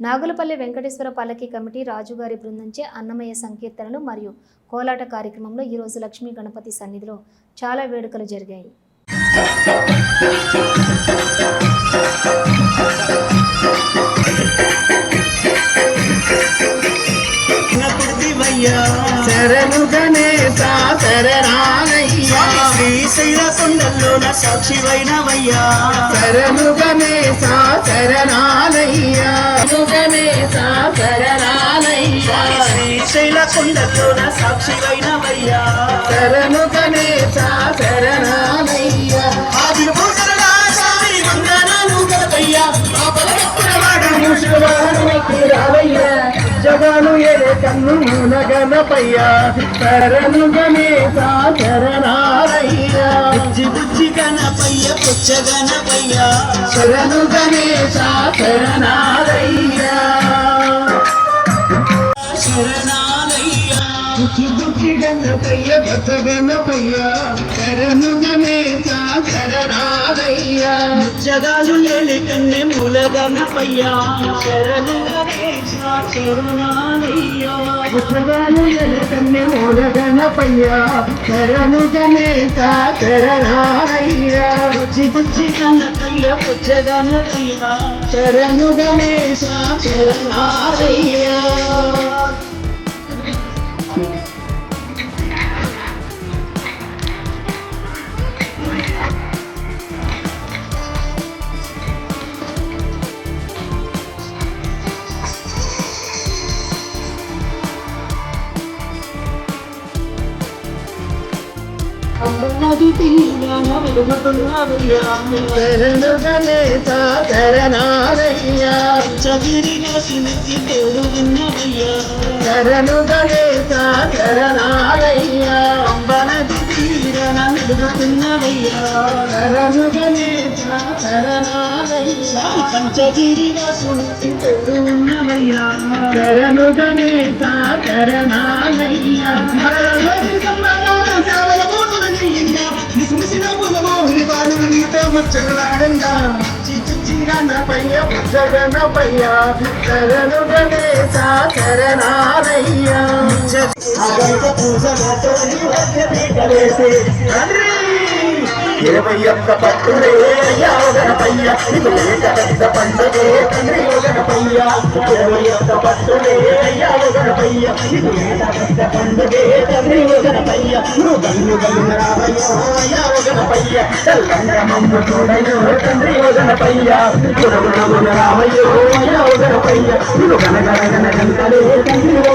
నాగులపల్లి వెంకటేశ్వర పల్లకి కమిటీ రాజుగారి బృందంచే అన్నమయ్య సంకీర్తనలు మరియు కోలాట కార్యక్రమంలో ఈరోజు లక్ష్మీ గణపతి సన్నిధిలో చాలా వేడుకలు జరిగాయి. శరణు గణేశ శ్రీశైల కొండల్లో సాక్షివైనవయ్యా. శరణు గణేశ శరణాలయ్యా కొండల్లో సాక్షివైనవయ్యా శరణు గణేశ శరణాలయ్యా. జగాలు ఎరే కన్ను మూల గణపయ్యా. శరణు గణేశ శరణాలయ్యా. బుజ్జి బుజ్జి గణపయ్య పుచ్చ గణపయ్యా. శరణు గణేశ శరణాలయ్యా. శరణాలయ్యా దుఃఖి దుఃఖి గణపయ్య గత గణపయ్య శరణు గణేశ శరణాలయ్యా జగాలు ఏలి కన్నె మూల గణపయ్యా శరణు గణేశ శరణాలయ్యా పుష్పగాలు ఎలకన్నె మూల గణపయ్య శరణు గణేశ శరణాలయ్యా బుజ్జి బుజ్జి గణపయ్య పుచ్చ గణపయ్యా శరణు గణేశ శరణాలయ్యా నది తీరాన వెలుగుతున్నవయ్యా శరణు గణేశ శరణాలయ్యా చగిరి నసిని తోడు ఉన్నవయ్యా శరణు కరణాలయ్యా. శరణాలయ్యా అంబనది తీరాన వెలుగుతున్నవయ్యా శరణు గణేశ ఇరవై ఒక్క పట్టులే అయ్యా గణపయ్య ఇది పెద్ద పండుగే తండ్రి గణపయ్య ఇరవై ఒక్క పట్టులే అయ్యా గణపయ్య ఇది పెద్ద పండుగే తండ్రి గణపయ్య నువ్వు గల్లు గల్లు రావయ్యా. అయ్యా ఓ గణపయ్య తండ్రి ఓ గణపయ్య గురువు నవ్వున రావయ్యో అయ్యా గంటలే తండ్రి ఓ